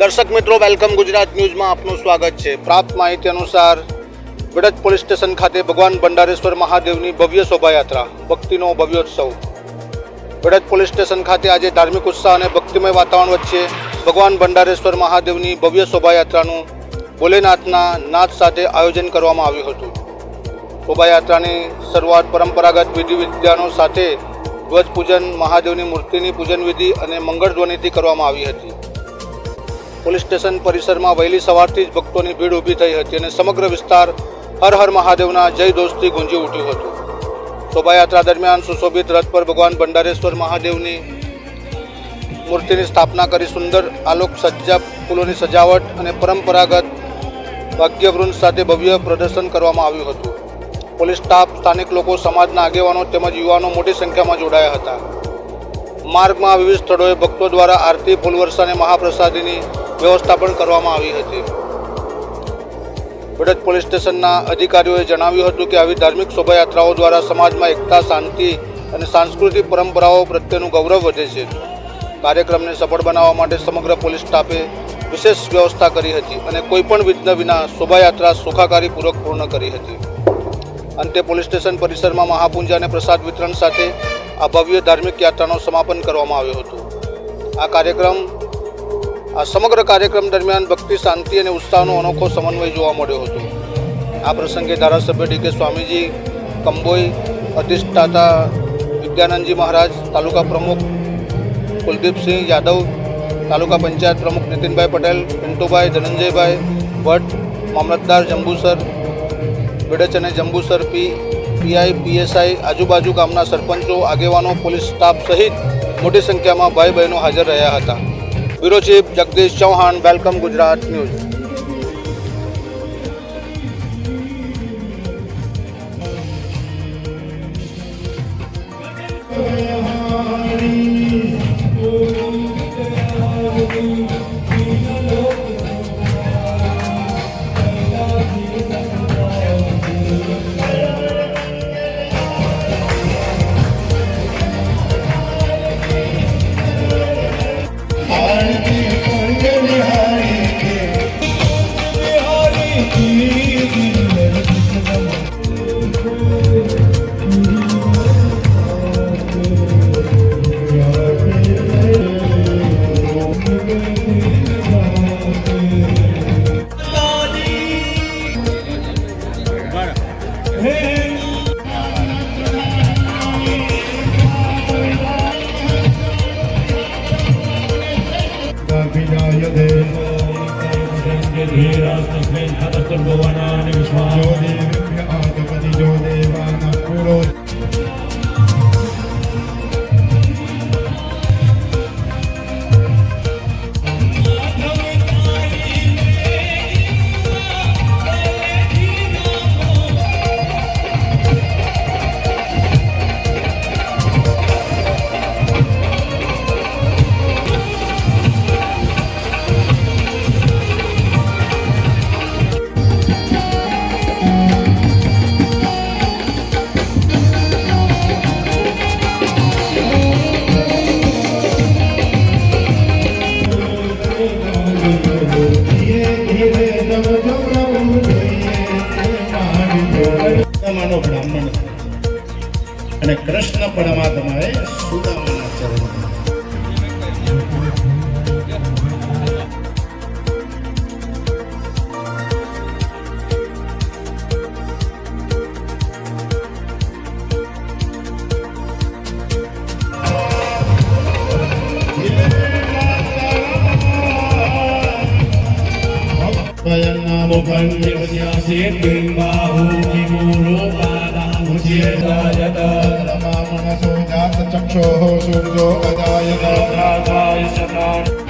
દર્શક મિત્રો વેલકમ ગુજરાત ન્યૂઝમાં આપનું સ્વાગત છે. પ્રાપ્ત માહિતી અનુસાર બિડજ પોલીસ સ્ટેશન ખાતે ભગવાન ભંડારેશ્વર મહાદેવની ભવ્ય શોભાયાત્રા, ભક્તિનો ભવ્યોત્સવ. બિડજ પોલીસ સ્ટેશન ખાતે આજે ધાર્મિક ઉત્સાહ અને ભક્તિમય વાતાવરણ વચ્ચે ભગવાન ભંડારેશ્વર મહાદેવની ભવ્ય શોભાયાત્રાનું ભોલેનાથના નાદ સાથે આયોજન કરવામાં આવ્યું હતું. શોભાયાત્રાની શરૂઆત પરંપરાગત વિધિ વિદ્યાનો સાથે ધ્વજ પૂજન મહાદેવની મૂર્તિની પૂજન વિધિ અને મંગળ ધ્વનિથી કરવામાં આવી હતી. પોલીસ સ્ટેશન પરિસરમાં વહેલી સવારથી જ ભક્તોની ભીડ ઊભી થઈ હતી અને સમગ્ર વિસ્તાર હર હર મહાદેવના જય દોસ્તથી ગુંજી ઉઠ્યું હતું. શોભાયાત્રા દરમિયાન સુશોભિત રથ પર ભગવાન ભંડારેશ્વર મહાદેવની મૂર્તિની સ્થાપના કરી સુંદર, આલોક સજ્જા ફૂલોની સજાવટ અને પરંપરાગત ભાગ્યવૃંદ સાથે ભવ્ય પ્રદર્શન કરવામાં આવ્યું હતું. પોલીસ સ્ટાફ, સ્થાનિક લોકો, સમાજના આગેવાનો તેમજ યુવાનો મોટી સંખ્યામાં જોડાયા હતા. માર્ગમાં વિવિધ સ્થળોએ ભક્તો દ્વારા આરતી, ફૂલવર્ષા અને મહાપ્રસાદીની વ્યવસ્થા પણ કરવામાં આવી હતી. બડદ પોલીસ સ્ટેશનના અધિકારીઓએ જણાવ્યું હતું કે આવી ધાર્મિક શોભાયાત્રાઓ દ્વારા સમાજમાં એકતા, શાંતિ અને સાંસ્કૃતિક પરંપરાઓ પ્રત્યેનું ગૌરવ વધે છે. કાર્યક્રમને સફળ બનાવવા માટે સમગ્ર પોલીસ સ્ટાફે વિશેષ વ્યવસ્થા કરી હતી અને કોઈપણ વિઘ્ન વિના શોભાયાત્રા સુખાકારીપૂર્વક પૂર્ણ કરી હતી. અંતે પોલીસ સ્ટેશન પરિસરમાં મહાપૂંજા અને પ્રસાદ વિતરણ સાથે આ ભવ્ય ધાર્મિક યાત્રાનું સમાપન કરવામાં આવ્યું હતું. આ કાર્યક્રમ આ સમગ્ર કાર્યક્રમ દરમિયાન ભક્તિ, શાંતિ અને ઉત્સાહનો અનોખો સમન્વય જોવા મળ્યો હતો. આ પ્રસંગે ધારાસભ્ય ડી કે સ્વામીજી, કંબોઈ અધિષ્ઠાતા વિદ્યાનંદજી મહારાજ, તાલુકા પ્રમુખ કુલદીપસિંહ યાદવ, તાલુકા પંચાયત પ્રમુખ નીતિનભાઈ પટેલ, પિન્ટુભાઈ, ધનંજયભાઈ ભટ્ટ, મામલતદાર જંબુસર બેડચ અને જંબુસર પી, પીઆઈ, પીએસઆઈ, આજુબાજુ ગામના સરપંચો, આગેવાનો, પોલીસ સ્ટાફ સહિત મોટી સંખ્યામાં ભાઈ બહેનો હાજર રહ્યા હતા. Bureau chief Jagdish Chauhan welcome Gujarat news Hare. Miras, Tasmin, Katakur, Govana, Nivishma, અને કૃષ્ણ પરમાત્માએ સુદામાના ચરણ ભજન નામ ભંગ વ્યાસે બિંબાહુ जात चक्षोः सूर्यो अजायत प्रागाय शतान्